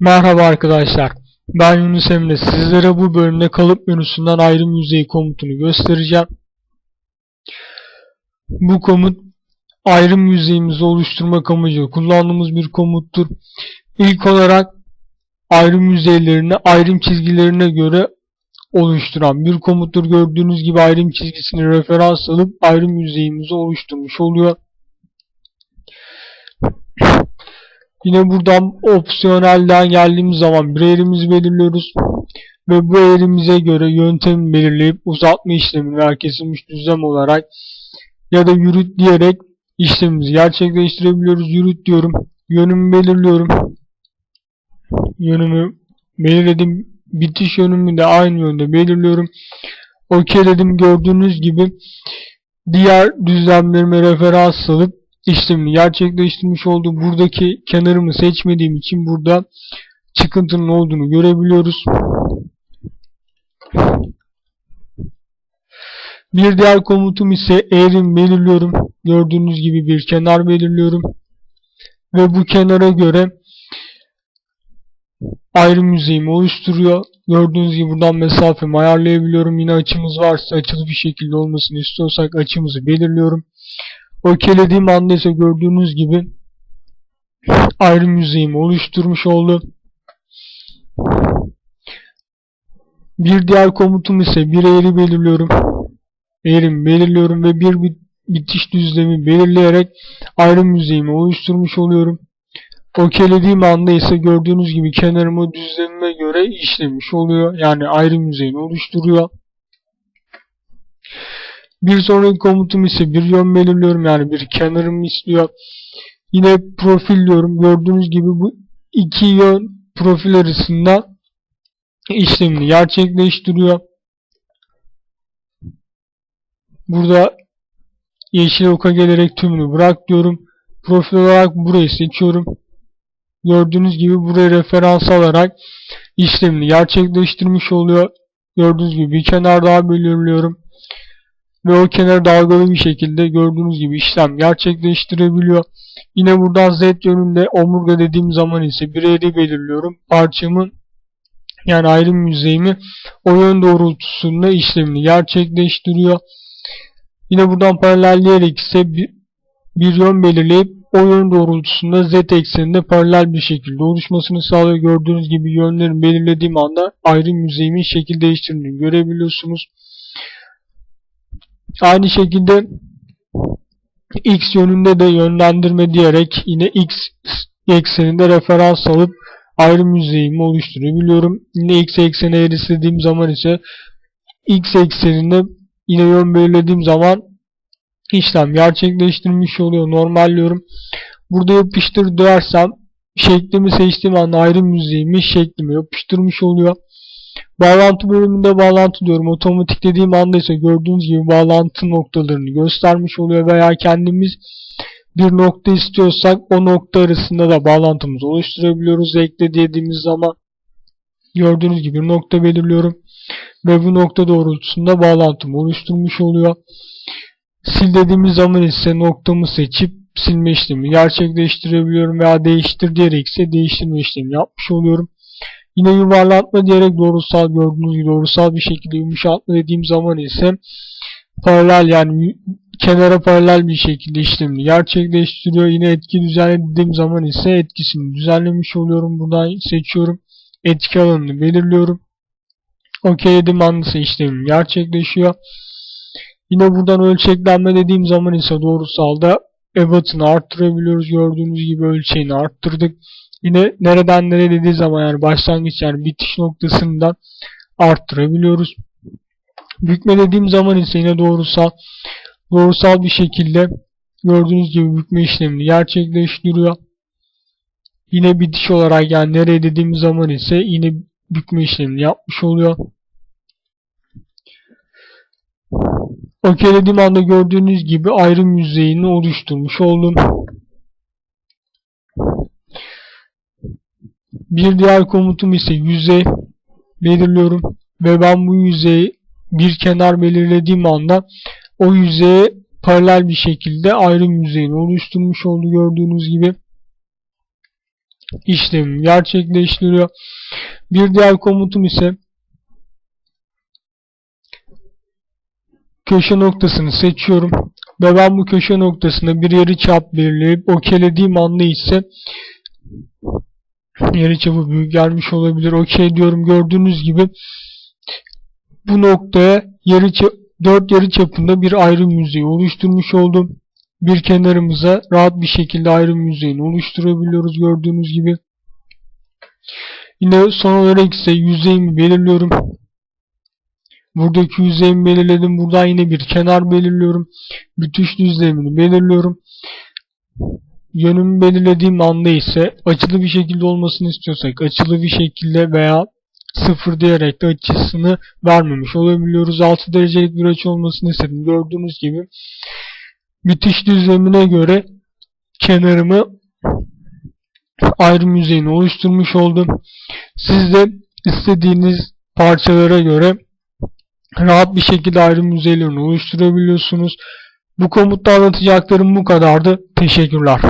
Merhaba arkadaşlar. Ben Yunus Emre. Sizlere bu bölümde kalıp menüsünden ayrım yüzeyi komutunu göstereceğim. Bu komut ayrım yüzeyimizi oluşturmak amacıyla kullandığımız bir komuttur. İlk olarak ayrım yüzeylerini ayrım çizgilerine göre oluşturan bir komuttur. Gördüğünüz gibi ayrım çizgisini referans alıp ayrım yüzeyimizi oluşturmuş oluyor. Yine buradan opsiyonelden geldiğimiz zaman bir eğrimizi belirliyoruz. Ve bu eğrimize göre yöntemi belirleyip uzatma işlemi veya kesilmiş düzlem olarak ya da yürüt diyerek işlemimizi gerçekleştirebiliyoruz. Yürüt diyorum. Yönümü belirliyorum. Yönümü belirledim. Bitiş yönümü de aynı yönde belirliyorum. OK dedim. Gördüğünüz gibi diğer düzlemlerime referans alıp işlemini gerçekleştirmiş oldu. Buradaki kenarımı seçmediğim için burada çıkıntının olduğunu görebiliyoruz. Bir diğer komutum ise eğrim belirliyorum. Gördüğünüz gibi bir kenar belirliyorum. Ve bu kenara göre ayrım yüzeyimi oluşturuyor. Gördüğünüz gibi buradan mesafemi ayarlayabiliyorum. Yine açımız varsa açılı bir şekilde olmasını istiyorsak açımızı belirliyorum. Okelediğim anda ise gördüğünüz gibi ayrım yüzeyimi oluşturmuş oldu. Bir diğer komutum ise bir eğri belirliyorum. Eğrimi belirliyorum ve bir bitiş düzlemi belirleyerek ayrım yüzeyimi oluşturmuş oluyorum. Okelediğim anda ise gördüğünüz gibi kenarımı düzlemime göre işlemiş oluyor. Yani ayrım yüzeyini oluşturuyor. Bir sonraki komutum ise bir yön belirliyorum yani bir kenarımı istiyor. Yine profil diyorum. Gördüğünüz gibi bu iki yön profil arasında işlemini gerçekleştiriyor. Burada yeşil oka gelerek tümünü bırak diyorum. Profil olarak burayı seçiyorum. Gördüğünüz gibi buraya referans alarak işlemini gerçekleştirmiş oluyor. Gördüğünüz gibi bir kenar daha belirliyorum ve o kenar dalgalı bir şekilde gördüğünüz gibi işlem gerçekleştirebiliyor. Yine buradan Z yönünde omurga dediğim zaman ise bir eğri belirliyorum. Parçamın yani ayrım yüzeyimi o yön doğrultusunda işlemini gerçekleştiriyor. Yine buradan paralelleyerek ise bir, bir yön belirleyip o yön doğrultusunda z ekseninde paralel bir şekilde oluşmasını sağlıyor. Gördüğünüz gibi yönlerini belirlediğim anda ayrım yüzeyimin şekil değiştirdiğini görebiliyorsunuz. Aynı şekilde x yönünde de yönlendirme diyerek yine x ekseninde referans alıp ayrım yüzeyimi oluşturabiliyorum. Yine x ekseni eğer istediğim zaman ise x ekseninde yine yön belirlediğim zaman işlem gerçekleştirmiş oluyor. Normalliyorum. Burada yapıştır dersem şeklimi seçtiğim anda ayrım yüzeyimi şeklimi yapıştırmış oluyor. Bağlantı bölümünde bağlantı diyorum. Otomatik dediğim anda ise gördüğünüz gibi bağlantı noktalarını göstermiş oluyor veya kendimiz bir nokta istiyorsak o nokta arasında da bağlantımızı oluşturabiliyoruz. Ekle dediğimiz zaman gördüğünüz gibi nokta belirliyorum ve bu nokta doğrultusunda bağlantımı oluşturmuş oluyor. Sil dediğimiz zaman ise noktamı seçip silme işlemi gerçekleştirebiliyorum veya değiştir diyerek ise değiştirme işlemi yapmış oluyorum. Yine yuvarlatma diyerek doğrusal gördüğünüz gibi doğrusal bir şekilde yumuşatma dediğim zaman ise paralel yani kenara paralel bir şekilde işlemini gerçekleştiriyor. Yine etki düzenlediğim zaman ise etkisini düzenlemiş oluyorum. Buradan seçiyorum. Etki alanını belirliyorum. OK dedim anda işlemim gerçekleşiyor. Yine buradan ölçeklenme dediğim zaman ise doğrusalda ebatını arttırabiliyoruz. Gördüğünüz gibi ölçeğini arttırdık. Yine nereden nereye dediği zaman yani başlangıç yani bitiş noktasından arttırabiliyoruz. Bükme dediğim zaman ise yine doğrusal doğrusal bir şekilde gördüğünüz gibi bükme işlemini gerçekleştiriyor. Yine bitiş olarak yani nereye dediğimiz zaman ise yine bükme işlemini yapmış oluyor. OK dediğim anda gördüğünüz gibi ayrım yüzeyini oluşturmuş oldum. Bir diğer komutum ise yüzey belirliyorum ve ben bu yüzeyi bir kenar belirlediğim anda o yüzeye paralel bir şekilde ayrım yüzeyini oluşturmuş oldu gördüğünüz gibi. işlemi gerçekleştiriyor. Bir diğer komutum ise köşe noktasını seçiyorum ve ben bu köşe noktasına bir yarı çap belirleyip okeylediğim anda ise yarı çapı büyük gelmiş olabilir. Okey diyorum gördüğünüz gibi bu noktaya yarı ça- 4 yarı çapında bir ayrım yüzeyi oluşturmuş oldum. Bir kenarımıza rahat bir şekilde ayrım yüzeyini oluşturabiliyoruz gördüğünüz gibi. Yine son olarak ise yüzeyimi belirliyorum. Buradaki yüzeyimi belirledim. Buradan yine bir kenar belirliyorum. Bütüş düzlemini belirliyorum. Yönümü belirlediğim anda ise açılı bir şekilde olmasını istiyorsak açılı bir şekilde veya sıfır diyerek de açısını vermemiş olabiliyoruz. 6 derecelik bir açı olmasını istedim. Gördüğünüz gibi bitiş düzlemine göre kenarımı ayrım yüzeyini oluşturmuş oldum. Siz de istediğiniz parçalara göre rahat bir şekilde ayrım yüzeylerini oluşturabiliyorsunuz. Bu komutta anlatacaklarım bu kadardı. Teşekkürler.